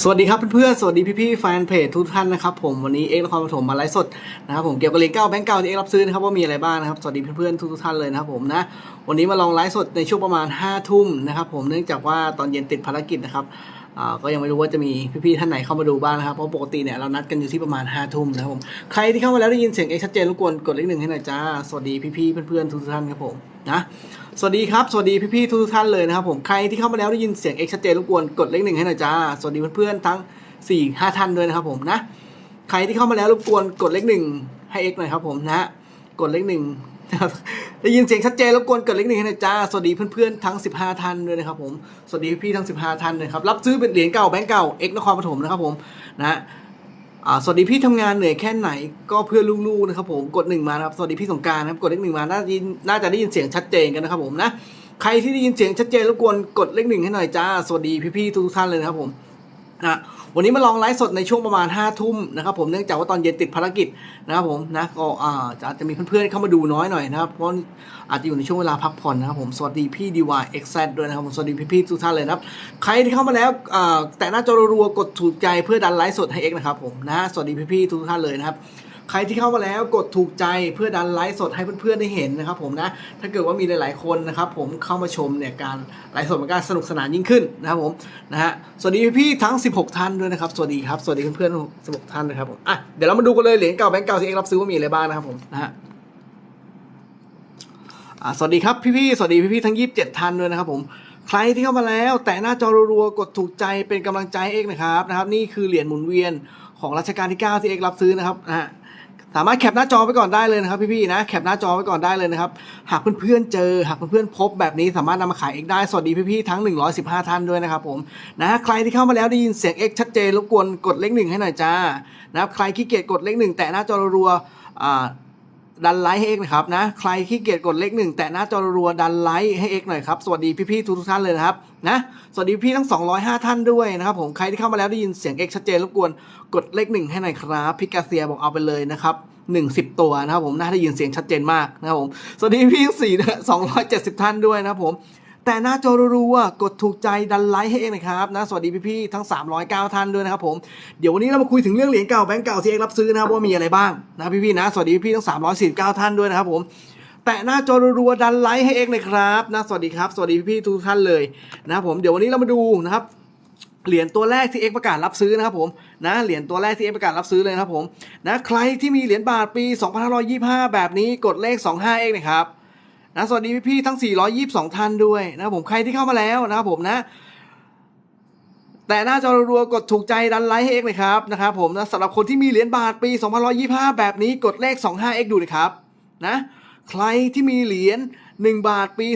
สวัสดีครับเพื่อนๆ สวัสดีพี่ๆ แฟนเพจทุกท่านนะครับผมวันนี้เอ็กซ์นครปฐมมาไลฟ์สดนะครับผมเกี่ยวกับเหรียญเก้าแบงก์เก่าที่เอ็กซ์รับซื้อนะครับว่ามีอะไรบ้างนะครับสวัสดีเพื่อนๆทุกๆท่านเลยนะครับผมนะวันนี้มาลองไลฟ์สดในช่วงประมาณ5้าทุ่มนะครับผมเนื่องจากว่าตอนเย็นติดภารกิจนะครับ ก็ยังไม่รู้ว่าจะมีพี่ๆท่านไหนเข้ามาดูบ้างนะครับ เพราะปกติเนี่ยเรานัดกันอยู่ที่ประมาณ5้าทุ่มนะครับผม ใครที่เข้ามาแล้วได้ยินเสียงเอ็กชัดเจนรบกวนกดเลขหนึ่งให้หน่อยจ้า สวัสดีพี่ๆเพื่อนๆทุกท่านครับผมนะ สวัสดีครับ สวัสดีพี่ๆทุกท่านเลยนะครับผม ใครที่เข้ามาแล้วได้ยินเสียงเอ็กชัดเจนรบกวนกดเลขหนึ่งให้หน่อยจ้า สวัสดีเพื่อนๆทั้งสี่ห้าท่านด้วยนะครับผมนะ ใครที่เข้ามาแล้วรบกวนกดเลขหนึ่งให้เอ็กหน่อยครับผมนะ กดเลขหนึ่ง นะครับได้ยินเสียงชัดเจนรบกวนกดเลขหนึ่งให้หน่อยจ้าสวัสดีเพื่อนๆทั้ง 15 ท่านด้วยนะครับผมสวัสดีพี่ทั้ง 15 ท่านเลยครับรับซื้อเป็นเหรียญเก่าแบงก์เก่าเอ็กนครปฐมนะครับผมนะสวัสดีพี่ทำงานเหนื่อยแค่ไหนก็เพื่อลูกๆนะครับผมกดหนึ่งมานะครับสวัสดีพี่สงการนะครับกดเลขหนึ่งมาน่าจะน่าจะได้ยินเสียงชัดเจนกันนะครับผมนะใครที่ได้ยินเสียงชัดเจนรบกวนกดเลขหนึ่งให้หน่อยจ้าสวัสดีพี่ๆทุกท่านเลยนะครับผมนะ วันนี้มาลองไลฟ์สดในช่วงประมาณ5้าทุ่มนะครับผมเนื่องจากว่าตอนเย็นติดภารกิจนะครับผมนะก็อาจจะมีเพื่อนๆเข้ามาดูน้อยหน่อยนะครับเพราะอาจจะอยู่ในช่วงเวลาพักผ่อนนะครับผมสวัสดีพี่ดีวายเอ็กซ์ด้วยนะครับผมสวัสดีพี่ๆทุกท่านเลยนะครับใครที่เข้ามาแล้วแต่หน้าจอรัวๆกดถูกใจเพื่อดันไลฟ์สดให้เอ็กซ์นะครับผมนะสวัสดีพี่ๆทุกท่านเลยนะครับ ใครที่เข้ามาแล้วกดถูกใจเพื่อดันไลฟ์สดให้เพื่อนๆได้เห็นนะครับผมนะถ้าเกิดว่ามีหลายๆคนนะครับผมเข้ามาชมเนี่ยการไลฟ์สดมันก็สนุกสนานยิ่งขึ้นนะครับผมนะฮะสวัสดีพี่ๆทั้ง 16 ท่านด้วยนะครับสวัสดีครับสวัสดีเพื่อนๆ16 ท่านนะครับผมอะเดี๋ยวเรามาดูกันเลยเหรียญเก่าแบงก์เก่าที่เอ็กรับซื้อว่ามีอะไรบ้างนะครับผมนะฮะอะสวัสดีครับพี่ๆสวัสดีพี่ๆทั้ง 27 ท่านด้วยนะครับผมใครที่เข้ามาแล้ว แต่หน้าจอรัวๆกดถูกใจเป็นกำลังใจให้เอกนะครับนะครับ นี่คือเหรียญหมุนเวียนของรัชกาลที่9ที่เอกรับซื้อนะครับนะฮะ สามารถแคปหน้าจอไว้ก่อนได้เลยนะครับพี่ๆนะแคปหน้าจอไว้ก่อนได้เลยนะครับหากเพื่อนๆเจอหากเพื่อนๆพบแบบนี้สามารถนำมาขายเองได้สวัสดีพี่ๆทั้ง 115 ท่านด้วยนะครับผมนะใครที่เข้ามาแล้วได้ยินเสียง X ชัดเจนรบกวนกดเลขหนึ่งให้หน่อยจ้านะครับใครขี้เกียจกดเลขหนึ่งแต่หน้าจอรัวๆอ่า ดันไลค์ให้เอกนะครับนะใครขี้เกียจกดเลขหนึ่งแต่หน้าจอรัวดันไลค์ให้เอกหน่อยครับสวัสดีพี่ๆทุกท่านเลยนะครับนะสวัสดีพี่ทั้ง 205 ท่านด้วยนะครับผมใครที่เข้ามาแล้วได้ยินเสียงเอกชัดเจนรบกวนกดเลขหนึ่งให้หน่อยครับพี่กาเซียบอกเอาไปเลยนะครับหนึ่งสิบตัวนะครับผมน่าได้ยินเสียงชัดเจนมากนะครับผมสวัสดีพี่สี่สองร้อยเจ็ดสิบท่านด้วยนะครับผม แต่หน้าจอรัวๆกดถูกใจดันไลค์ให้เองนะครับนะสวัสดีพี่ๆทั้ง 309 ท่านด้วยนะครับผมเดี๋ยววันนี้เรามาคุยถึงเรื่องเหรียญเก่าแบงก์เก่าที่เอกรับซื้อนะครับว่ามีอะไรบ้างนะพี่ๆนะสวัสดีพี่ๆทั้ง 349 ท่านด้วยนะครับผมแต่หน้าจอรัวๆดันไลค์ให้เองเลยครับนะสวัสดีครับสวัสดีพี่ๆทุกท่านเลยนะครับผมเดี๋ยววันนี้เรามาดูนะครับเหรียญตัวแรกที่เอ็กประกาศรับซื้อนะครับผมนะเหรียญตัวแรกที่เอ็กประกาศรับซื้อเลยนะครับผมนะใครที่มีเหรียญบาทปี 2525 แบบนี้กดเลข 25เอ็กนะครับ นะสวัสดีพี่ๆทั้ง 422 ท่านด้วยนะครับผมใครที่เข้ามาแล้วนะครับผมนะ แต่หน้าจอรัวกดถูกใจดันไลค์ให้เอกเลยครับนะครับผมนะสำหรับคนที่มีเหรียญบาทปี2525 แบบนี้กดเลข 25 x ดูนะครับนะใครที่มีเหรียญ1 บาทปี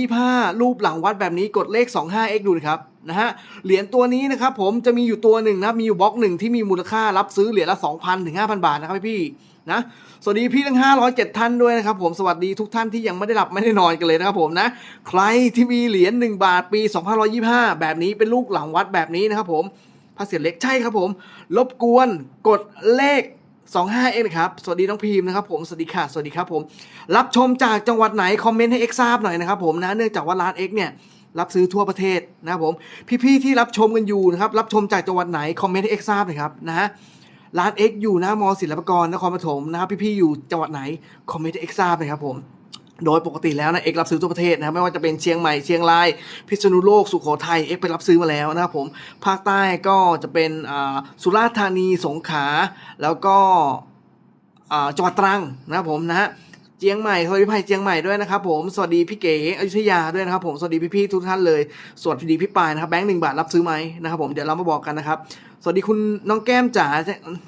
2525 รูปหลังวัดแบบนี้กดเลข 25 x ดูนะครับนะฮะเหรียญตัวนี้นะครับผมจะมีอยู่ตัวหนึ่งนะมีอยู่บล็อกหนึ่งที่มีมูลค่ารับซื้อเหรียญละ 2,000ถึง5,000 บาทนะครับพี่ นะสวัสดีพี่ทั้ง 507 ท่านด้วยนะครับผมสวัสดีทุกท่านที่ยังไม่ได้หลับไม่ได้นอนกันเลยนะครับผมนะใครที่มีเหรียญ1บาทปี 2525 แบบนี้เป็นลูกหลังวัดแบบนี้นะครับผมพระเศีเล็กใช่ครับผมรบกวนกดเลข 25เองนะครับสวัสดีน้องพีมนะครับผมสวัสดีค่ะสวัสดีครับผมรับชมจากจังหวัดไหนคอมเมนต์ให้เอ็กทราบหน่อยนะครับผมนะเนื่องจากว่าร้านเอ็กเนี่ยรับซื้อทั่วประเทศนะครับผมพี่ๆที่รับชมกันอยู่นะครับรับชมจากจังหวัดไหนคอมเมนต์ให้เอ็กทราบหน่อยครับนะฮะ ร้านเอ็กอยู่หน้ามอศิลปากรนครปฐมนะครับ พี่ๆอยู่จังหวัดไหน คอมเมนต์เอ็กทราบหน่อยครับผมโดยปกติแล้วนะเอกรับซื้อทั่วประเทศนะไม่ว่าจะเป็นเชียงใหม่เชียงราย พิษณุโลกสุโขทัยเอกไปรับซื้อมาแล้วนะครับผมภาคใต้ก็จะเป็นอ่าสุราษฎร์ธานีสงขลาแล้วก็อ่าจังหวัดตรังนะครับผมนะฮะ เชียงใหม่สวัสดีพี่เชียงใหม่ด้วยนะครับผมสวัสดีพี่เก๋อยุธยาด้วยนะครับผมสวัสดีพี่ๆทุกท่านเลยสวัสดีพี่ปายนะครับแบงค์หนึ่งบาทรับซื้อไหมนะครับผมเดี๋ยวเรามาบอกกันนะครับสวัสดีคุณน้องแก้มจ๋า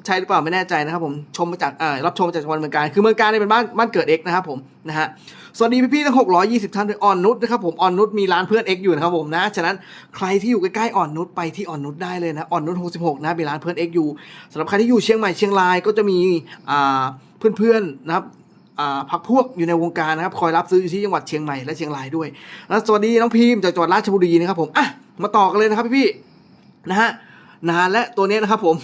ใช่หรือเปล่าไม่แน่ใจนะครับผมชมมาจากอ่ารับชมมาจากจังหวัดเมืองการคือเมืองการเนี่ยเป็นบ้านบ้านเกิดเอกนะครับผมนะฮะสวัสดีพี่ๆทั้ง 620 ท่านด้วยอ่อนนุชนะครับผมอ่อนนุชมีร้านเพื่อนเอกอยู่นะครับผมนะฉะนั้นใครที่อยู่ใกล้ๆอ่อนนุชไปที่อ่อนนุชได้เลยนะอ่อนนุช66 นะมีร้านเพื่อนเอกอยู่สำหรับใครที่อยู่เชียงใหม่เชียงรายก็จะมีอ่าเพื่อนๆนะครับ พักพวกอยู่ในวงการนะครับ คอยรับซื้ออยู่ที่จังหวัดเชียงใหม่และเชียงรายด้วย แล้วสวัสดีน้องพิมจากจังหวัดราชบุรีนะครับผมอะมาต่อกันเลยนะครับพี่ๆนะฮะนานและตัวนี้นะครับผม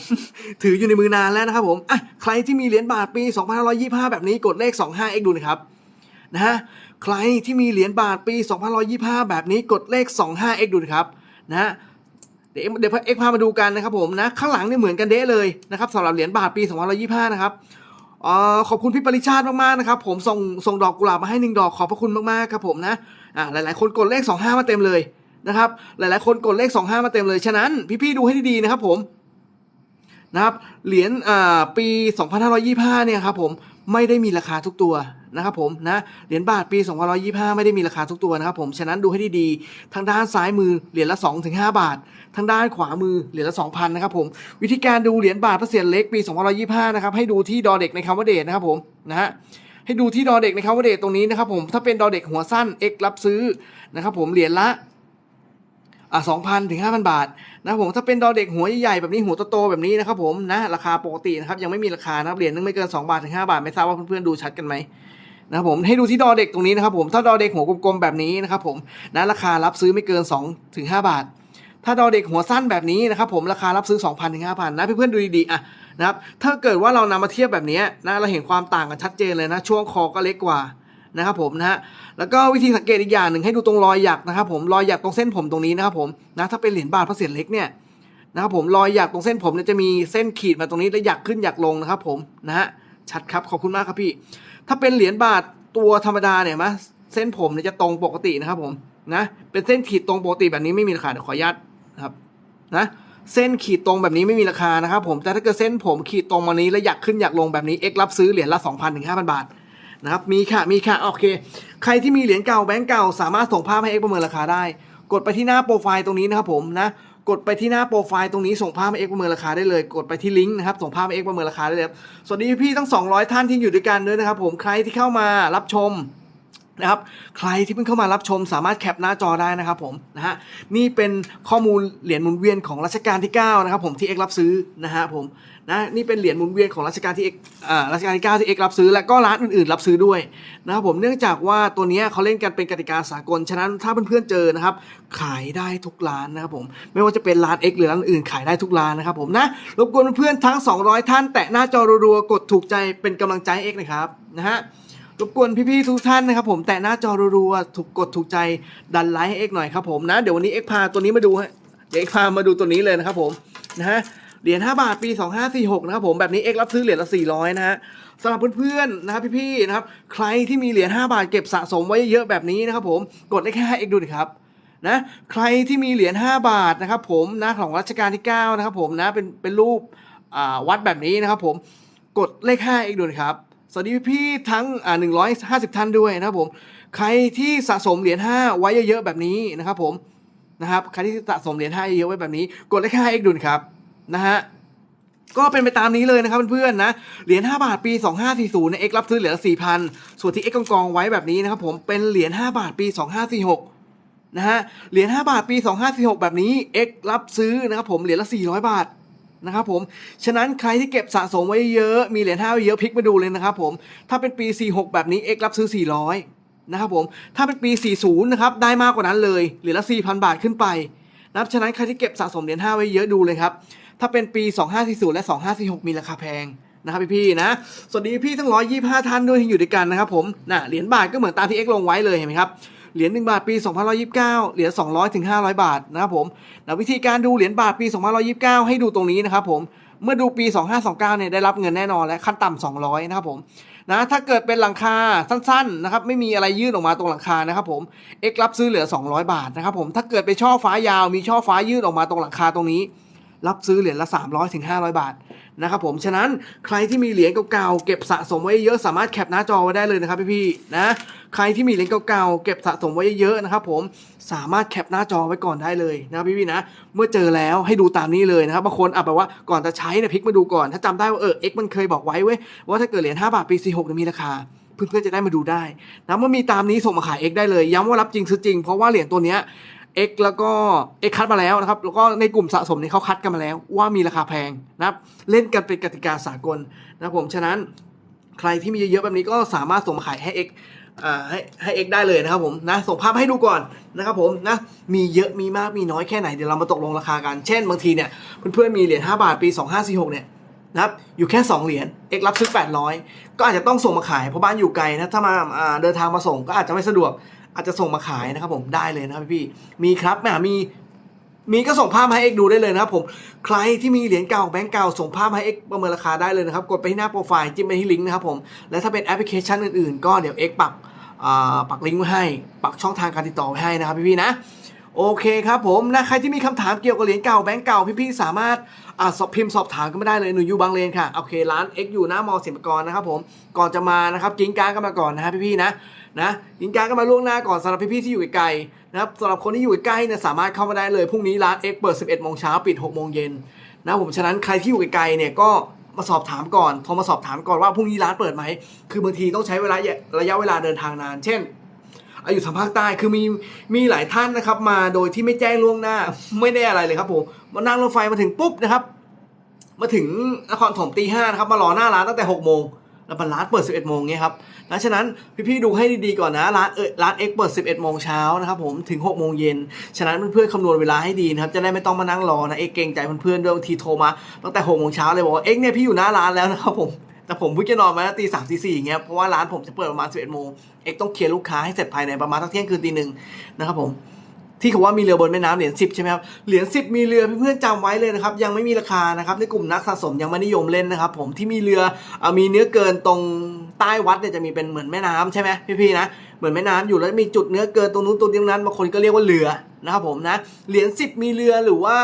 ถืออยู่ในมือนานแล้วนะครับผมอะใครที่มีเหรียญบาทปี 2525 แบบนี้กดเลข 25x ดูนะครับนะฮะใครที่มีเหรียญบาทปี 2525 แบบนี้กดเลข 25x ดูนะครับนะฮะเดี๋ยวเดี๋ยวเอ็กพามาดูกันนะครับผมนะข้างหลังนี่เหมือนกันเด้เลยนะครับสำหรับเหรียญบาทปี 2525 นะครับ ออขอบคุณพี่ปริชาติมากๆนะครับ ผมส่งส่งดอกกุหลาบมาให้หนึ่งดอกขอบพระคุณมากๆครับผมนะอ่าหลายๆ คนกดเลข 25 มาเต็มเลยนะครับ หลายๆ คนกดเลข 25 มาเต็มเลย ฉะนั้นพี่ๆดูให้ดีๆนะครับผมนะครับเหรียญอ่าปี 2525 เนี่ยครับผมไม่ได้มีราคาทุกตัว นะครับผมนะเหรียญบาทปี2525 ไม่ได้มีราคาทุกตัวนะครับผมฉะนั้นดูให้ดีๆทางด้านซ้ายมือเหรียญละ 2-5 บาท ทางด้านขวามือเหรียญละ 2,000นะครับผมวิธีการดูเหรียญบาทพระเศียรเล็กปี2525นะครับให้ดูที่ดอเด็กในคำว่าเดทนะครับผมนะฮะให้ดูที่ดอเด็กในคำว่าเดทตรงนี้นะครับผมถ้าเป็นดอเด็กหัวสั้น X รับซื้อนะครับผมเหรียญละอะสองพันถึงห้าพันบาทนะครับผมถ้าเป็นดอเด็กหัวใหญ่ๆแบบนี้หัวโตๆแบบนี้นะครับผมนะราคาปกตินะครับยังไม่มีราคานะครับเหรียญนึงไม่เกิน2บาทถึง5บาทไม่ทราบว่าเพื่อนๆดูชัดกันไหม นะครับผมให้ดูที่ดอเด็กตรงนี้นะครับผมถ้าดอเด็กหัวกลมๆแบบนี้นะครับผมนะราคารับซื้อไม่เกิน2ถึง5บาท ถ้าดอเด็กหัวสั้นแบบนี้นะครับผมราคารับซื้อ 2,000ถึง5,000นะเพื่อนๆดูดีๆอะนะครับถ้าเกิดว่าเรานำมาเทียบแบบนี้นะเราเห็นความต่างกันชัดเจนเลยนะ ช่วงคอก็เล็กกว่านะครับผมนะฮะแล้วก็วิธีสังเกตอีกอย่างหนึ่งให้ดูตรงรอยหยักนะครับผมรอยหยักตรงเส้นผมตรงนี้นะครับผมนะถ้าเป็นเหรียญบาทพระเศียรเล็กเนี่ยนะครับผมรอยหยักตรงเส้นผมเนี่ยจะมีเส้นขีดมาตรงนี้แล้วหยักขึ้นหยักลงนะครับผมนะฮะชัดครับขอบคุณมากครับพี่ ถ้าเป็นเหรียญบาทตัวธรรมดาเนี่ยมะเส้นผมเนี่ยจะตรงปกตินะครับผมนะเป็นเส้นขีดตรงปกติแบบนี้ไม่มีราคาขออนุญาตครับนะเส้นขีดตรงแบบนี้ไม่มีราคานะครับผมแต่ถ้าเกิดเส้นผมขีดตรงมานี้แล้วหยักขึ้นหยักลงแบบนี้เอ็กรับซื้อเหรียญละ2,000ถึง5,000 บาทนะครับมีค่ะมีค่ะโอเค ใครที่มีเหรียญเก่าแบงก์เก่าสามารถส่งภาพให้เอ็กประเมินราคาได้ กดไปที่หน้าโปรไฟล์ตรงนี้นะครับผมนะ กดไปที่หน้าโปรไฟล์ตรงนี้ส่งภาพมาเอ็กประเมินราคาได้เลย กดไปที่ลิงก์นะครับส่งภาพมาเอ็กประเมินราคาได้เลยสวัสดีพี่ทั้ง 200 ท่านที่อยู่ด้วยกันด้วยนะครับ ผมใครที่เข้ามารับชมนะครับใครที่เพิ่งเข้ามารับชมสามารถแคปหน้าจอได้นะครับผมนะฮะนี่เป็นข้อมูลเหรียญหมุนเวียนของรัชกาลที่ 9 นะครับผมที่เอกรับซื้อนะฮะผม นะนี่เป็นเหรียญหมุนเวียนของรัชกาลที่เอกอ่ารัชกาลที่9ที่เอกรับซื้อและก็ร้านอื่นๆ รับซื้อด้วยนะครับผมเนื่องจากว่าตัวนี้เขาเล่นกันเป็นกติกาสากลฉะนั้นถ้าเพื่อนๆเจอนะครับขายได้ทุกร้านนะครับผมไม่ว่าจะเป็นร้านเอกหรือร้านอื่นขายได้ทุกร้านนะครับผมนะรบกวนเพื่อนๆทั้ง 200 ท่าน แตะหน้าจอรัวๆกดถูกใจเป็นกำลังใจเอกนะครับนะฮะรบกวนพี่ๆทุกท่านนะครับผมแตะหน้าจอรัวๆถูกกดถูกใจดันไลค์ให้เอกหน่อยครับผมนะเดี๋ยววันนี้เอกพาตัวนี้มาดูฮะเดี๋ยวเอกพามาดูตัวนี้เลยนะครับผมนะฮะ เหรียญ5บาทปี 2546นะครับผมแบบนี้เอ็กรับซื้อเหรียญละ 400 นะฮะสำหรับเพื่อนๆนะครับพี่ๆนะครับใครที่มีเหรียญ5บาทเก็บสะสมไว้เยอะแบบนี้นะครับผมกดเลข5เอกดูดิครับนะใครที่มีเหรียญ5บาทนะครับผมนะของรัชกาลที่9นะครับผมนะเป็นเป็นรูปวัดแบบนี้นะครับผมกดเลข5เอกดูดิครับสวัสดีพี่ทั้งอ่า150 ท่านด้วยนะครับผมใครที่สะสมเหรียญ5ไว้เยอะๆแบบนี้นะครับผมนะครับใครที่สะสมเหรียญ5เยอะๆไว้แบบนี้ กดเลข5 x ดูนะครับ นะฮะก็เป็นไปตามนี้เลยนะครับเพื่อนๆนะ เหรียญ5บาทปี 2540เนี่ย x รับซื้อเหรียญละ4,000 ส่วนที่ x กองกองไว้แบบนี้นะครับผมเป็นเหรียญ5บาทปี 2546นะฮะเหรียญ5บาทปี 2546 แบบนี้ x รับซื้อนะครับผมเหรียญละ 400 บาทนะครับผมฉะนั้นใครที่เก็บสะสมไว้เยอะมีเหรียญห้าไว้เยอะพลิกมาดูเลยนะครับผมถ้าเป็นปี 46 แบบนี้ X รับซื้อ 400นะครับผมถ้าเป็นปี 40 นะครับได้มากกว่านั้นเลยเหรียญละ 4,000 บาทขึ้นไปนะครับฉะนั้นใครที่เก็บสะสมเหรียญห้าไว้เยอะดูเลยครับ ถ้าเป็นปี 2540 และ 2546 มีราคาแพงนะครับพี่ๆนะ สวัสดีพี่ทั้ง 125 ท่านด้วยที่อยู่ด้วยกันนะครับผมน่ะเหรียญบาทก็เหมือนตามที่ X ลงไว้เลยเห็นไหมครับ เหรียญ1บาทปี2529 เหรียญ200 ถึง 500 บาทนะครับผมนะวิธีการดูเหรียญบาทปี2529 ให้ดูตรงนี้นะครับผมเมื่อดูปี 2529 เนี่ยได้รับเงินแน่นอนและขั้นต่ำ200 นะครับผมนะถ้าเกิดเป็นหลังคาสั้นๆนะครับไม่มีอะไรยื่นออกมาตรงหลังคานะครับผม X รับซื้อเหลือ 200 บาทนะครับผมถ้าเกิดเป็นช่อฟ้ายาวมีช่อฟ้ายื่นออกมาตรงหลังคาตรงนี้ รับซื้อเหรียญละ 300ถึง500 บาทนะครับผม ฉะนั้นใครที่มีเหรียญเก่าๆเก็บสะสมไว้เยอะสามารถแคปหน้าจอไว้ได้เลยนะครับพี่ๆนะ ใครที่มีเหรียญเก่าๆเก็บสะสมไว้เยอะๆนะครับผมสามารถแคปหน้าจอไว้ก่อนได้เลยนะครับพี่ๆนะ เมื่อเจอแล้วให้ดูตามนี้เลยนะครับบางคนอะแบบว่าก่อนจะใช้เนี่ยพลิกมาดูก่อนถ้าจำได้ว่าเออ X มันเคยบอกไว้เว้ยว่าถ้าเกิดเหรียญ5บาทปี46มีราคาเพื่อนๆจะได้มาดูได้นะเมื่อมีตามนี้ส่งมาขาย X ได้เลย ย้ำว่ารับจริงซื้อจริง เพราะว่าเหรียญตัวเนี้ย X แล้วก็ X คัดมาแล้วนะครับ แล้วก็ในกลุ่มสะสมนี่เขาคัดกันมาแล้ว ว่ามีราคาแพงนะครับ เล่นกันเป็นกติกาสากลนะผม ฉะนั้นใครที่มีเยอะๆแบบนี้ก็สามารถส่งมาขายให้ X อ่าให้ให้ X ได้เลยนะครับผมนะส่งภาพให้ดูก่อนนะครับผมนะมีเยอะมีมากมีน้อยแค่ไหนเดี๋ยวเรามาตกลงราคากัน เช่นบางทีเนี่ยเพื่อนๆมีเหรียญ5บาทปี 2546เนี่ยนะครับอยู่แค่ 2 เหรียญ X รับซื้อ 800 ก็อาจจะต้องส่งมาขายเพราะบ้านอยู่ไกลนะถ้ามาเดินทางมาส่งก็อาจจะไม่สะดวก อาจจะส่งมาขายนะครับ ผมได้เลยนะครับพี่มีครับแหมมีมีก็ส่งภาพมาให้เอกดูได้เลยนะครับผมใครที่มีเหรียญเก่าแบงก์เก่าส่งภาพมาให้เอกประเมินราคาได้เลยนะครับ กดไปที่หน้าโปรไฟล์จิ้มไปที่ลิงก์นะครับผมและถ้าเป็นแอปพลิเคชันอื่นๆ ก็เดี๋ยวเอกปักปักลิงก์ไว้ให้ ปักช่องทางการติดต่อไว้ให้นะครับพี่ๆนะ โอเคครับผมนะใครที่มีคำถามเกี่ยวกับเหรียญเก่าแบงก์เก่าพี่ๆสามารถอ่าสอบพิมพ์สอบถามกันมาได้เลยหนูอยู่บางเลนค่ะโอเคร้าน X อยู่หน้ามอสินปกรนะครับผมก่อนจะมานะครับกิ้งก้างกันมาก่อนนะฮะพี่ๆนะนะกิ้งก้างก็มาล่วงหน้าก่อนสำหรับพี่ๆที่อยู่ไกลๆนะครับสำหรับคนที่อยู่ใกล้เนี่ยสามารถเข้ามาได้เลยพรุ่งนี้ร้าน X เปิด 11โมงเช้าปิด6โมงเย็นนะผมฉะนั้นใครที่อยู่ไกลๆเนี่ยก็มาสอบถามก่อนโทรมาสอบถามก่อนว่าพรุ่งนี้ร้านเปิดไหมคือบางทีต้องใช้เวลาระยะเวลาเดินทางนาน เช่น อายู่ทางภาคใต้คือมีมีหลายท่านนะครับ มาโดยที่ไม่แจ้งล่วงหน้าไม่ได้อะไรเลยครับผมมานั่งรถไฟมาถึงปุ๊บนะครับ มาถึงนครถมตีห้านะครับมารอหน้าร้านตั้งแต่หกโมงแล้วร้านเปิด 11 โมงเงี้ยครับดังฉะนั้นพี่ๆดูให้ดีๆก่อนนะ ร้านเออร้านเอ็กเปิด 11 โมงเช้านะครับผม ถึง 6 โมงเย็น ฉะนั้นเพื่อนๆคำนวณเวลาให้ดีนะครับ จะได้ไม่ต้องมานั่งรอนะ เอ็กเกรงใจเพื่อนๆด้วยบางทีโทรมาตั้งแต่ 6 โมงเช้าเลยบอกว่าเอ็กเนี่ยพี่อยู่หน้าร้านแล้วนะครับผม แต่ผมเพิ่งจะนอนมาตีสามตีสี่อย่างเงี้ยเพราะว่าร้านผมจะเปิดประมาณ11โมงเอ็กต้องเคลียร์ลูกค้าให้เสร็จภายในประมาณทั้งเที่ยงคืนตีหนึ่งนะครับผมที่เขาว่ามีเรือบนแม่น้ำเหรียญสิบใช่ไหมครับเหรียญสิบมีเรือเพื่อนๆจำไว้เลยนะครับยังไม่มีราคานะครับในกลุ่มนักสะสมยังไม่นิยมเล่นนะครับผมที่มีเรืออมีเนื้อเกินตรงใต้วัดเนี่ยจะมีเป็นเหมือนแม่น้ำใช่ไหมพี่ๆนะเหมือนแม่น้ำอยู่แล้วมีจุดเนื้อเกินตรงนู้นตรงนี้นั้นบางคนก็เรียกว่าเรือนะครับผมนะเหรียญสิบมีเรือหรือว่า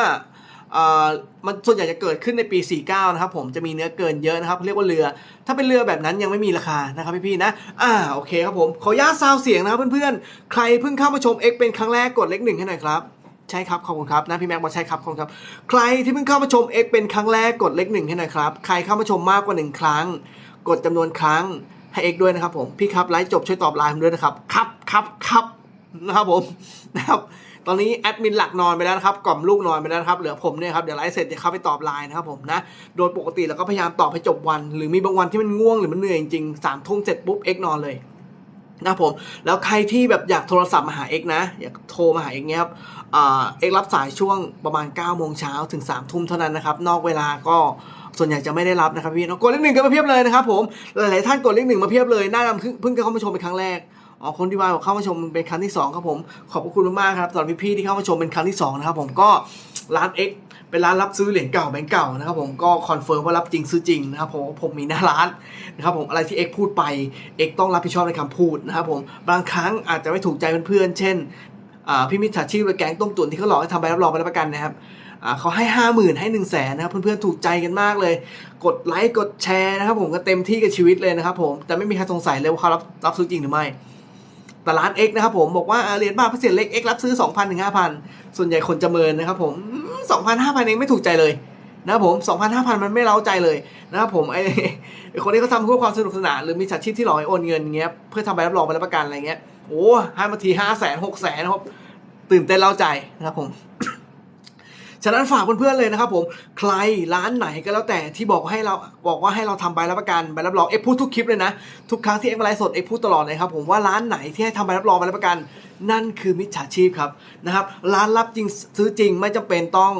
มันส่วนใหญ่จะเกิดขึ้นในปี 49 นะครับผมจะมีเนื้อเกินเยอะนะครับเรียกว่าเรือ ถ้าเป็นเรือแบบนั้นยังไม่มีราคานะครับพี่ๆนะอ่าโอเคครับผมขออนุญาตซาวเสียงนะครับเพื่อนๆ ใครเพิ่งเข้ามาชม X เป็นครั้งแรกกดเลขหนึ่งให้หน่อยครับใช่ครับขอบคุณครับนะพี่แม็กบอกใช่ครับขอบคุณครับ ใครที่เพิ่งเข้ามาชม X เป็นครั้งแรกกดเลขหนึ่งให้หน่อยครับใครเข้ามาชมมากกว่าหนึ่งครั้ง กดจำนวนครั้งให้ X ด้วยนะครับผมพี่ครับไลฟ์จบช่วยตอบไลน์ผมด้วยนะครับครับครับครับนะครับผมนะครับ ตอนนี้แอดมินหลักนอนไปแล้วนะครับกล่อมลูกนอนไปแล้วนะครับเหลือผมเนี่ยครับเดี๋ยวไลฟ์เสร็จจะเข้าไปตอบไลน์นะครับผมนะโดยปกติเราก็พยายามตอบให้จบวัน หรือมีบางวันที่มันง่วงหรือมันเหนื่อยจริงๆสามทุ่มเสร็จปุ๊บ X นอนเลยนะผมแล้วใครที่แบบอยากโทรศัพท์มาหาเอกนะ อยากโทรมาหาเอกเนี้ยครับเอกรับสายช่วงประมาณ9โมงเช้าถึง3ทุ่มเท่านั้นนะครับ นอกเวลาก็ส่วนใหญ่จะไม่ได้รับนะครับพี่น้องกดเลขหนึ่งกันมาเพียบเลยนะครับผมหลายๆท่านกดเลขหนึ่งมาเพียบเลยน่าจะเพิ่งเพิ่งเข้ามาชมเป็นครั้งแรก อ๋อคนที่ว่าบอเข้ามาชมเป็นครั้งที่สองครับผมขอบพระคุณมากครับสำหรับพี่ๆที่เข้ามาชมเป็นครั้งที่สองนะครับผมก็ร้าน X เป็นร้านรับซื้อเหรียญเก่าแบงก์เก่านะครับผมก็คอนเฟิร์มว่ารับจริงซื้อจริงนะครับผมผมมีหน้าร้านนะครับผมอะไรที่ X พูดไป X ต้องรับผิดชอบในคำพูดนะครับผมบางครั้งอาจจะไม่ถูกใจเพื่อนๆเช่นพี่มิจฉาชีพหรือแก๊งต้มตุ๋นที่เขาหลอกให้ทำใบรับรองใบรับประกันนะครับเขาให้ห้าหมื่นให้หนึ่งแสนนะครับเพื่อนๆถูกใจกันมากเลย กดไลค์กดแชร์นะครับผมก็เต็มที่กับชีวิตเลยนะครับผมแต่ไม่มีใครสงสัยเลยว่าเขารับรับซื้อจริงหรือไม่ แต่ร้าน X นะครับผมบอกว่าเหรียญบาทพิเศษเล็ก X รับซื้อ 2,000ถึง5,000 ส่วนใหญ่คนจะเมินนะครับผม2,000 5,000 เองไม่ถูกใจเลยนะครับผม2,000 5,000 มันไม่เล้าใจเลยนะครับผมไอ้ไอ้คนที่เขาทำเพื่อความสนุกสนานหรือมีฉาชีพที่หลอกให้โอนเงินเงี้ยเพื่อทำใบรับรองใบรับประกันอะไรเงี้ยโอ้ให้มาทีห้าแสนหกแสนนะครับตื่นเต้นเล้าใจนะครับผม ฉะนั้นฝากเพื่อนๆเลยนะครับผมใครร้านไหนก็แล้วแต่ที่บอกให้เราบอกว่าให้เราทำใบรับประกันใบรับรองเอ็กพูดทุกคลิปเลยนะทุกครั้งที่เอ็กมาไลฟ์สดเอ็กพูดตลอดเลยครับผมว่าร้านไหนที่ให้ทำใบรับรองใบรับประกัน นั่นคือมิจฉาชีพครับนะครับร้านรับจริงซื้อจริงไม่จำเป็นต้อง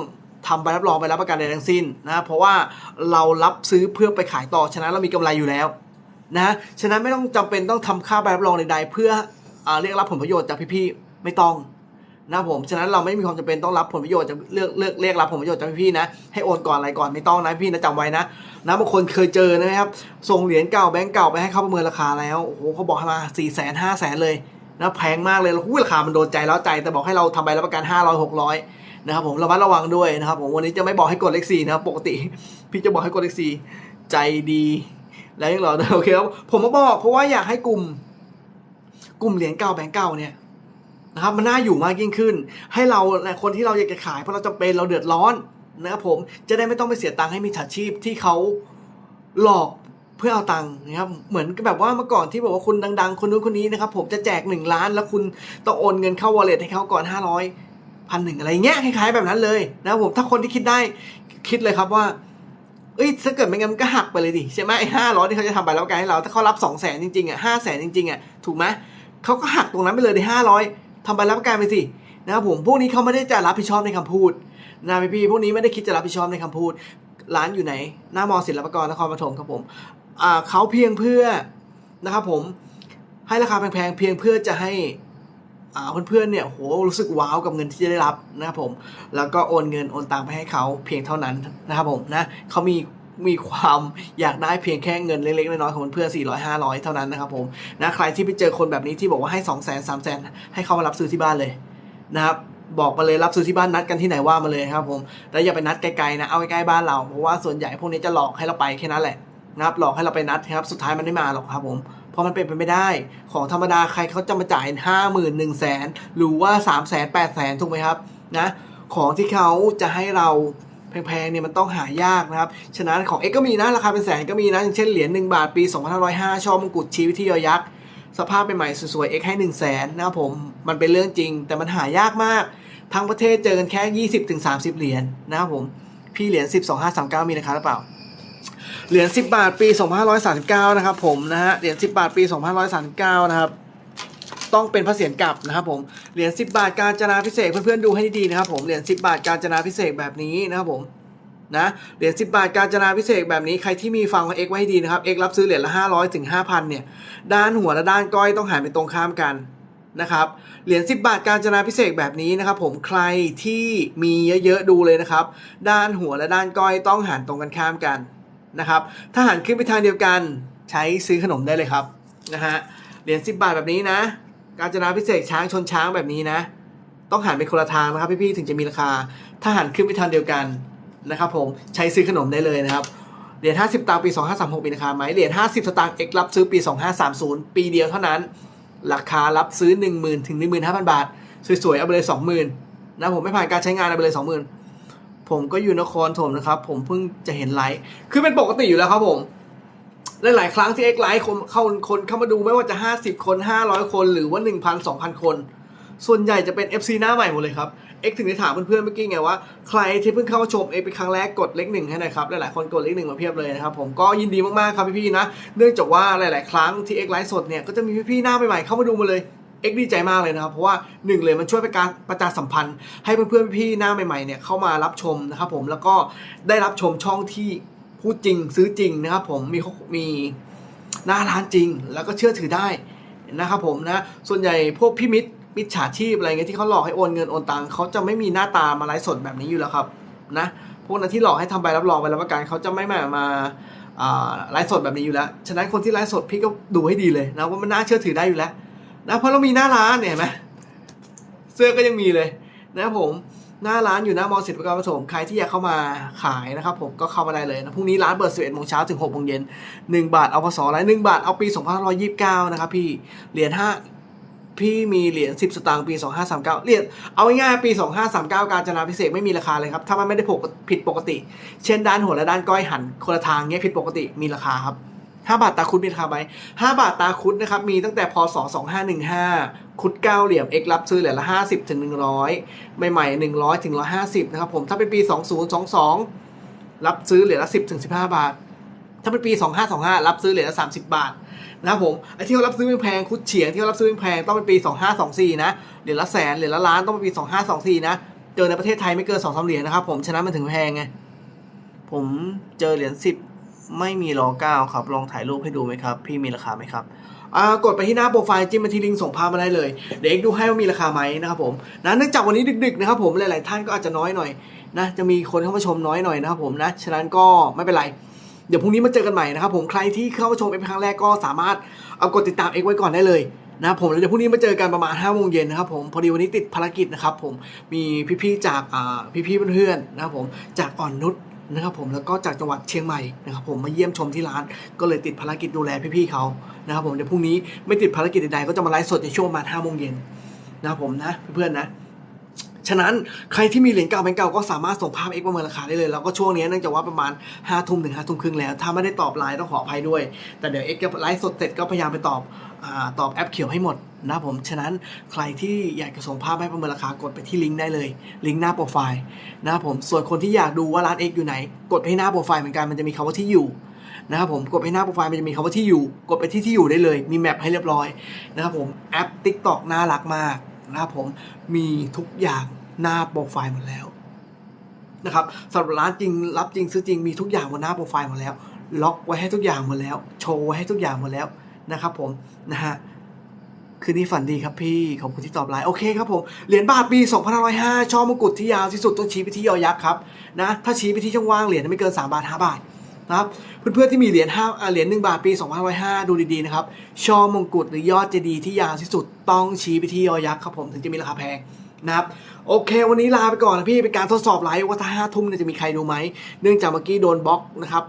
ทำใบรับรองใบรับประกันใดทั้งสิ้นนะเพราะว่าเรารับซื้อเพื่อไปขายต่อฉะนั้นเรามีกำไรอยู่แล้วนะฉะนั้นไม่ต้องจำเป็นต้องทำค่าใบรับรองใดๆเพื่ออเรียกรับผลประโยชน์จากพี่ๆไม่ต้อง นะผม ฉะนั้นเราไม่มีความจำเป็นต้องรับผลประโยชน์จากเลือกเลือกเรียกรับผลประโยชน์จากพี่นะ ให้โอนก่อนอะไรก่อนไม่ต้องนะพี่นะจำไว้นะนะบางคนเคยเจอนะครับ ส่งเหรียญเก่าแบงก์เก่าไปให้เขาประเมินราคาแล้ว โอ้โหเขาบอกมาสี่แสนห้าแสนเลยนะแพงมากเลยแล้วราคามันโดนใจแล้วใจ แต่บอกให้เราทำใบรับประกันห้าร้อยหกร้อยนะครับผมระมัดระวังด้วยนะครับผมวันนี้จะไม่บอกให้กดเลขสี่นะครับปกติ พี่จะบอกให้กดเลขสี่ใจดี แล้วยังเหรอโอเคครับผมมาบอกเพราะว่าอยากให้กลุ่ม กลุ่มเหรียญเก่าแบงก์เก่าเนี่ย นะครับมันน่าอยู่มากยิ่งขึ้น ให้เราคนที่เราอยากจะขายเพราะเราจำเป็นเราเดือดร้อนนะครับผมจะได้ไม่ต้องไปเสียตังค์ให้มีฉาชีพที่เขาหลอกเพื่อเอาตังค์นะครับเหมือนแบบว่าเมื่อก่อนที่บอกว่าคุณดัง ๆ คนนู้นคนนี้นะครับผมจะแจกหนึ่งล้าน แล้วคุณต้องโอนเงินเข้าวอลเล็ตให้เขาก่อนห้าร้อยพันหนึ่งอะไรเงี้ยคล้ายๆแบบนั้นเลยนะครับผมถ้าคนที่คิดได้คิดเลยครับว่าเอ้ยถ้าเกิดไม่งั้นก็หักไปเลยดิใช่ไหมไอ้ห้าร้อยที่เขาจะทำใบรับประกันให้เราถ้าเขารับสองแสนจริงๆอะห้าแสนจริงๆอะถูกไหมเขาก็หักตรงนั้นไปเลยในห้าร้อย ทำใบรับประกันไปสินะครับผมพวกนี้เขาไม่ได้จะรับผิดชอบในคำพูดนะพี่พี่ๆพวกนี้ไม่ได้คิดจะรับผิดชอบในคำพูด ร้านอยู่ไหน หน้ามอศิลปากรนครปฐมครับผมอ่าเขาเพียงเพื่อนะครับผมให้ราคาแพงๆเพียงเพื่อจะให้อ่าเพื่อนๆเนี่ยโหรู้สึกว้าวกับเงินที่จะได้รับนะครับผมแล้วก็โอนเงินโอนตังไปให้เขาเพียงเท่านั้นนะครับผมนะเขามี มีความอยากได้เพียงแค่เงินเล็กๆน้อยๆของเพื่อน400 500 เท่านั้นนะครับผมนะใครที่ไปเจอคนแบบนี้ที่บอกว่าให้2 0 0 0 0 0 3 0 0 0ให้เขามารับซื้อที่บ้านเลยนะครับบอกมาเลยรับซื้อที่บ้านนัดกันที่ไหนว่ามาเลยครับผมแล้วอย่าไปนัดไกลๆนะเอาใกล้ๆบ้านเราเพราะว่าส่วนใหญ่พวกนี้จะหลอกให้เราไปแค่นั้นแหละนะครับหลอกให้เราไปนัดครับสุดท้ายมันไม่มาหรอกครับผมเพราะมันเป็นไปไม่ได้ ของธรรมดาใครเขาจะมาจ่ายห้าหมื่นหนึ่งแสนหรือว่าสามแสนแปดแสนถูกไหมครับนะของที่เขาจะให้เรา แพงๆเนี่ยมันต้องหายากนะครับ ฉะนั้นของเอ็กก็มีนะ ราคาเป็นแสนก็มีนะ อย่างเช่นเหรียญ1บาทปี 2505ชอบมงกุฎชีวิตที่ยอยักษ์ สภาพใหม่ๆสวยๆเอ็กให้ 1 0 0 0 0แสนนะครับผม มันเป็นเรื่องจริง แต่มันหายากมาก ทั้งประเทศเจอกันแค่ 20-30 เหรียญนะครับผม พี่เหรียญ12539 มีราคาหรือเปล่า เหรียญ10 บาทปี 2539 นะครับผมนะฮะ เหรียญ10 บาทปี 2539 นะครับ ต้องเป็นพระเศียรกลับนะครับผมเหรียญ10 บาทการจนาพิเศษเพื่อนๆดูให้ดีๆนะครับผมเหรียญ10 บาทการจนาพิเศษแบบนี้นะครับผมนะเหรียญ10 บาทการจนาพิเศษแบบนี้ใครที่มีฟังของเอ็กไว้ให้ดีนะครับเอ็กรับซื้อเหรียญละ500ถึง5,000เนี่ยด้านหัวและด้านก้อยต้องหันไปตรงข้ามกันนะครับเหรียญ10 บาทการจนาพิเศษแบบนี้นะครับผมใครที่มีเยอะๆดูเลยนะครับ ด้านหัวและด้านก้อยต้องหันตรงกันข้ามกันนะครับถ้าหันขึ้นไปทางเดียวกันใช้ซื้อขนมได้เลยครับนะฮะเหรียญ10 บาทแบบนี้นะ การจนาพิเศษช้างชนช้างแบบนี้นะ ต้องหันไปคนละทางนะครับพี่ๆถึงจะมีราคา ถ้าหันขึ้นไปทางเดียวกันนะครับผมใช้ซื้อขนมได้เลยนะครับเหรียญ50ตางค์ปี 2536มีราคาไหมเหรียญ50 สตางค์เอกรับซื้อปี 2530 ปีเดียวเท่านั้น ราคารับซื้อ 10,000 ถึง 15,000 บาท สวยๆ เอาไปเลย 20,000 นะผมไม่ผ่านการใช้งานเอาไปเลย 20,000 ผมก็อยู่นครถมนะครับ ผมเพิ่งจะเห็นไลฟ์คือเป็นปกติอยู่แล้วครับผม หลายๆครั้งที่เอ็กไลฟ์คนเข้าคนเข้ามาดูไม่ว่าจะ 50 คน 500 คนหรือว่า 1,000 2,000 คน ส่วนใหญ่จะเป็น FC หน้าใหม่หมดเลยครับเอ็กถึงได้ถามเพื่อนๆเมื่อกี้ไงว่าใครที่เพิ่งเข้ามาชมเอ็กเป็นครั้งแรกกดเลขหนึ่งให้หน่อยครับหลายๆคนกดเลขหนึ่งมาเพียบเลยนะครับผมก็ยินดีมากๆครับพี่ๆนะ เนื่องจากว่าหลาย ๆ ครั้งที่เอ็กไลฟ์สดเนี่ยก็จะมีพี่ๆหน้าใหม่ๆเข้ามาดูมาเลยเอ็กดีใจมากเลยนะครับเพราะว่าหนึ่งเลยมันช่วยเป็นการประชาสัมพันธ์ ให้เพื่อนๆพี่ๆหน้าใหม่ๆเนี่ยเข้ามารับชมนะครับผมแล้วก็ได้รับชมช่องที่ พูดจริงซื้อจริงนะครับผมมีมีหน้าร้านจริง แล้วก็เชื่อถือได้นะครับผมนะส่วนใหญ่พวกพี่มิตรมิจฉาชีพอะไรเงี้ยที่เขาหลอกให้โอนเงินโอนตังเขาจะไม่มีหน้าตามาไลฟ์สดแบบนี้อยู่แล้วครับนะพวกนั้นที่หลอกให้ทำใบรับรองใบรับประกันเขาจะไม่มามาไลฟ์สดแบบนี้อยู่แล้ว ฉะนั้นคนที่ไลฟ์สดพี่ก็ดูให้ดีเลยนะว่ามันน่าเชื่อถือได้อยู่แล้วนะเพราะเรามีหน้าร้านเนี่ยเห็นไหมเสื้อก็ยังมีเลยนะครับผม หน้าร้านอยู่หน้ามอสิทธิ์ประการผสมใครที่อยากเข้ามาขายนะครับผมก็เข้ามาได้เลยนะพรุ่งนี้ร้านเปิด 11โมงเช้าถึง6โมงเย็น1บาทเอาพศอะไร1บาทเอาปี2529 นะครับพี่เหรียญ5พี่มีเหรียญ10 สตางค์ปี 2539เหรียญเอาง่ายๆปี 2539 การจนาพิเศษไม่มีราคาเลยครับถ้ามันไม่ได้ผิดปกติ เช่นด้านหัวและด้านก้อยหันคนละทางเงี้ยผิดปกติมีราคาครับ 5 บาทตาคุดมีราคาไหม5บาทตาคุดนะครับมีตั้งแต่พศ2515 คุด 9 เหลี่ยม X รับซื้อเหรียญละ 50ถึง100 ใหม่ๆ 100ถึง150 นะครับผมถ้าเป็นปี 2022 รับซื้อเหรียญละ 10ถึง15 บาท ถ้าเป็นปี 2525 รับซื้อเหรียญละ 30 บาทนะครับผมไอ้ที่เขารับซื้อแพงคุดเฉียงที่เขารับซื้อแพงต้องเป็นปี 2524 นะเหรียญละแสนเหรียญละล้านต้องเป็นปี 2524 นะเจอในประเทศไทยไม่เกิน2-3เหรียญนะครับผมฉะนั้นมันถึงแพงไงผมเจอเหรียญ10 ไม่มีรอเก้าครับ ลองถ่ายรูปให้ดูไหมครับ พี่มีราคาไหมครับกดไปที่หน้าโปรไฟล์จิ้มมาที่ลิงก์ส่งภาพมาได้เลย เดี๋ยวเอ็กดูให้ว่ามีราคาไหมนะครับผมนะเนื่องจากวันนี้ดึกๆนะครับผมหลายๆท่านก็อาจจะน้อยหน่อยนะจะมีคนเข้ามาชมน้อยหน่อยนะครับผมนะฉะนั้นก็ไม่เป็นไรเดี๋ยวพรุ่งนี้มาเจอกันใหม่นะครับผมใครที่เข้ามาชมเอ็กครั้งแรกก็สามารถเอากดติดตามเอ็กไว้ก่อนได้เลยนะผมแล้วเดี๋ยวพรุ่งนี้มาเจอกันประมาณ5้าโมงเย็นนะครับผมพอดีวันนี้ติดภารกิจนะครับผมมีพี่ๆจากพี่ๆเพื่อนๆนะครับผมจากอ่อนนุช นะครับผมแล้วก็จากจังหวัดเชียงใหม่นะครับผมมาเยี่ยมชมที่ร้าน ก็เลยติดภารกิจดูแลพี่ๆเขานะครับผมเดี๋ยวพรุ่งนี้ไม่ติดภารกิจใดๆก็จะมาไลฟ์สดในช่วงประมาณห้าโมงเย็นนะครับผมนะเพื่อนๆนะ ฉะนั้นใครที่มีเหรียญเก่าเป็นเก่าก็สามารถส่งภาพเอ็กประเมินราคาได้เลย แล้วก็ช่วงนี้เนื่องจากว่าประมาณ5้าทุ่มถึงห้าทุ่มครึ่งแล้ว ถ้าไม่ได้ตอบไลน์ต้องขออภัยด้วย แต่เดี๋ยวเอ็กไลฟ์สดเสร็จก็พยายามไปตอบอตอบแอปเขียวให้หมดนะผม ฉะนั้นใครที่อยากจะส่งภาพให้ประเมินราคากดไปที่ลิงก์ได้เลย ลิงก์หน้าโปรไฟล์นะครับผม ส่วนคนที่อยากดูว่าร้านเอ็กอยู่ไหน กดไปหน้าโปรไฟล์เหมือนกันมันจะมีคำว่าที่อยู่นะครับผมกดไปหน้าโปรไฟล์มันจะมีคำว่าที่อยู่ กดไปที่ที่อยู่ได้เลย มีแมปให้เรียบร้อยนะครับผมแอป TikTok น่ารักมากนะครับผมมีทุกอย่าง หน้าโปรไฟล์หมดแล้วนะครับสำหรับร้านจริงรับจริงซื้อจริงมีทุกอย่างบนหน้าโปรไฟล์หมดแล้ว ล็อกไว้ให้ทุกอย่างหมดแล้ว โชว์ไว้ให้ทุกอย่างหมดแล้วนะครับผมนะฮะคืนนี้ฝันดีครับพี่ ขอบคุณที่ตอบไลน์โอเคครับผม เหรียญบาทปี2505ช่อมงกุฎที่ยาวที่สุดต้องชี้ไปที่ยอยักษ์ครับนะถ้าชี้ไปที่ช่องว่างเหรียญไม่เกิน 3 บาท 5 บาทนะครับเพื่อนๆที่มีเหรียญ5อ่าเหรียญ1บาทปี2505ดูดีๆนะครับช่อมงกุฎหรือยอดเจดีย์ที่ยาวที่สุดต้องชี้ไปที่ยอยักษ์ครับผมถึงจะมีราคาแพง นะครับโอเค วันนี้ลาไปก่อนนะพี่เป็นการทดสอบไลฟ์ว่าถ้าห้าทุ่มเนี่ยจะมีใครดูไหม เนื่องจากเมื่อกี้โดนบล็อกนะครับ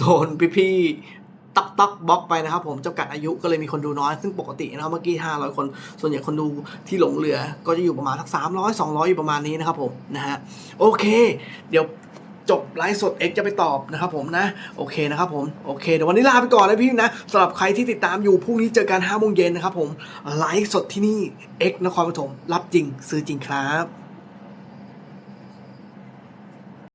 โดนพี่ๆตักตักบล็อกไปนะครับ ผมจำกัดอายุก็เลยมีคนดูน้อย ซึ่งปกตินะครับเมื่อกี้500 คน ส่วนใหญ่คนดูที่หลงเหลือ ก็จะอยู่ประมาณสัก300 200 อยู่ประมาณนี้นะครับผมนะฮะโอเค เดี๋ยว จบไลฟ์สด X จะไปตอบนะครับผมนะ โอเคนะครับผมโอเคเดี๋ยววันนี้ลาไปก่อนนะพี่นะสำหรับใครที่ติดตามอยู่พรุ่งนี้เจอกัน5โมงเย็นนะครับผมไลฟ์สดที่นี่ X นครปฐมรับจริงซื้อจริงครับ